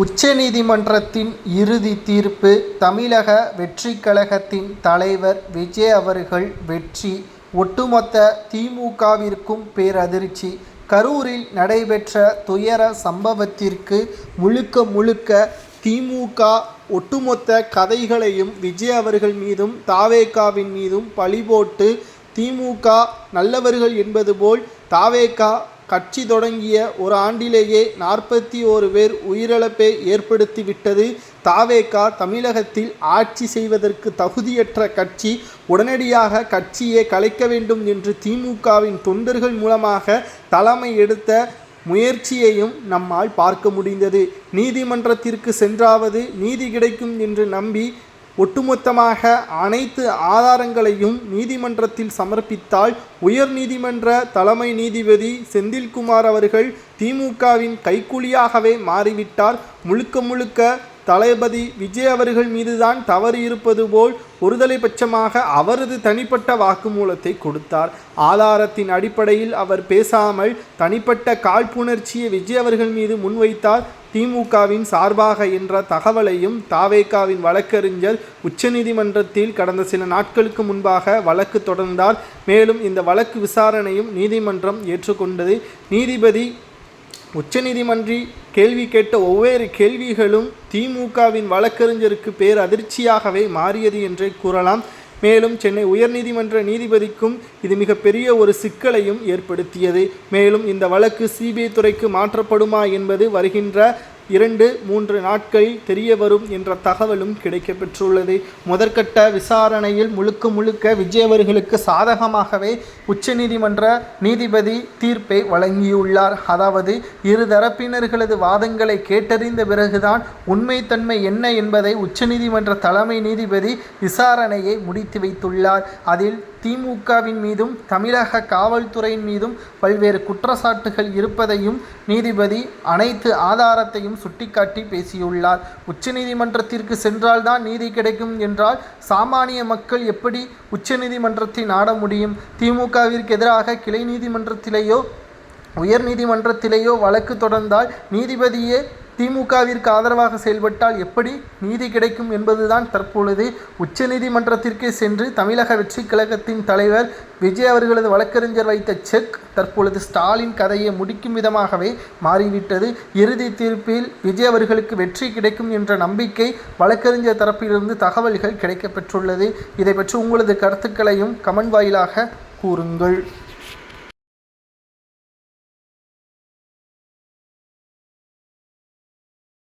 உச்சநீதிமன்றத்தின் இறுதி தீர்ப்பு தமிழக வெற்றிக் கழகத்தின் தலைவர் விஜய் அவர்கள் வெற்றி. ஒட்டுமொத்த திமுகவிற்கும் பேரதிர்ச்சி. கரூரில் நடைபெற்ற துயர சம்பவத்திற்கு முழுக்க முழுக்க திமுக ஒட்டுமொத்த கதைகளையும் விஜய் அவர்கள் மீதும் தாவேகாவின் மீதும் பழிபோட்டு திமுக நல்லவர்கள் என்பது போல் தாவேகா கட்சி தொடங்கிய ஒரு ஆண்டிலேயே நாற்பத்தி ஓரு பேர் உயிரிழப்பை ஏற்படுத்திவிட்டது. தாவேகா தமிழகத்தில் ஆட்சி செய்வதற்கு தகுதியற்ற கட்சி உடனடியாக கட்சியை கலைக்க வேண்டும் என்று திமுகவின் தொண்டர்கள் மூலமாக தலைமை எடுத்த முயற்சியையும் நம்மால் பார்க்க முடிந்தது. நீதிமன்றத்திற்கு சென்றாவது நீதி கிடைக்கும் என்று நம்பி ஒட்டுமொத்தமாக அனைத்து ஆதாரங்களையும் நீதிமன்றத்தில் சமர்ப்பித்தால் உயர் நீதிமன்ற தலைமை நீதிபதி செந்தில்குமார் அவர்கள் திமுகவின் கைக்கூலியாகவே மாறிவிட்டார். முழுக்க முழுக்க தளபதி விஜய் அவர்கள் மீதுதான் தவறு இருப்பது போல் ஒருதலை பட்சமாக அவரது தனிப்பட்ட வாக்குமூலத்தை கொடுத்தார். ஆதாரத்தின் அடிப்படையில் அவர் பேசாமல் தனிப்பட்ட காழ்ப்புணர்ச்சியை விஜய் அவர்கள் மீது முன்வைத்தார். திமுகவின் சார்பாக என்ற தகவலையும் தாவேகாவின் வழக்கறிஞர் உச்சநீதிமன்றத்தில் கடந்த சில நாட்களுக்கு முன்பாக வழக்கு தொடர்ந்தார். மேலும் இந்த வழக்கு விசாரணையும் நீதிமன்றம் ஏற்றுக்கொண்டது. நீதிபதி உச்சநீதிமன்றி கேள்வி கேட்ட ஒவ்வொரு கேள்விகளும் திமுகவின் வழக்கறிஞருக்கு பேர் அதிர்ச்சியாகவே மாறியது என்றே கூறலாம். மேலும் சென்னை உயர்நீதிமன்ற நீதிபதிக்கும் இது மிகப்பெரிய ஒரு சிக்கலையும் ஏற்படுத்தியது. மேலும் இந்த வழக்கு சிபிஐ துறைக்கு மாற்றப்படுமா என்பது வருகின்ற இரண்டு மூன்று நாட்களில் தெரிய வரும் என்ற தகவலும் கிடைக்கப்பெற்றுள்ளது. முதற்கட்ட விசாரணையில் முழுக்க முழுக்க விஜயவர்களுக்கு சாதகமாகவே உச்சநீதிமன்ற நீதிபதி தீர்ப்பை வழங்கியுள்ளார். அதாவது இரு தரப்பினர்களது வாதங்களை கேட்டறிந்த பிறகுதான் உண்மைத்தன்மை என்ன என்பதை உச்சநீதிமன்ற தலைமை நீதிபதி விசாரணையை முடித்து வைத்துள்ளார். அதில் திமுகவின் மீதும் தமிழக காவல்துறையின் மீதும் பல்வேறு குற்றச்சாட்டுகள் இருப்பதையும் நீதிபதி அனைத்து ஆதாரத்தையும் சுட்டிக்காட்டி பேசியுள்ளார். உச்சநீதிமன்றத்திற்கு சென்றால்தான் நீதி கிடைக்கும் என்றால் சாமானிய மக்கள் எப்படி உச்சநீதிமன்றத்தை நாட முடியும்? திமுகவிற்கு எதிராக கிளை நீதிமன்றத்திலேயோ உயர் நீதிமன்றத்திலேயோ வழக்கு தொடர்ந்தால் நீதிபதியே திமுகவிற்கு ஆதரவாக செயல்பட்டால் எப்படி நீதி கிடைக்கும் என்பதுதான் தற்பொழுது உச்சநீதிமன்றத்திற்கே சென்று தமிழக வெற்றி கழகத்தின் தலைவர் விஜய் அவர்களது வழக்கறிஞர் வைத்த செக் தற்பொழுது ஸ்டாலின் கதையை முடிக்கும் விதமாகவே மாறிவிட்டது. இறுதி தீர்ப்பில் விஜய் அவர்களுக்கு வெற்றி கிடைக்கும் என்ற நம்பிக்கை வழக்கறிஞர் தரப்பிலிருந்து தகவல்கள் கிடைக்கப்பெற்றுள்ளது. இதை பற்றி உங்களது கருத்துக்களையும் கமெண்ட் வாயிலாக கூறுங்கள்.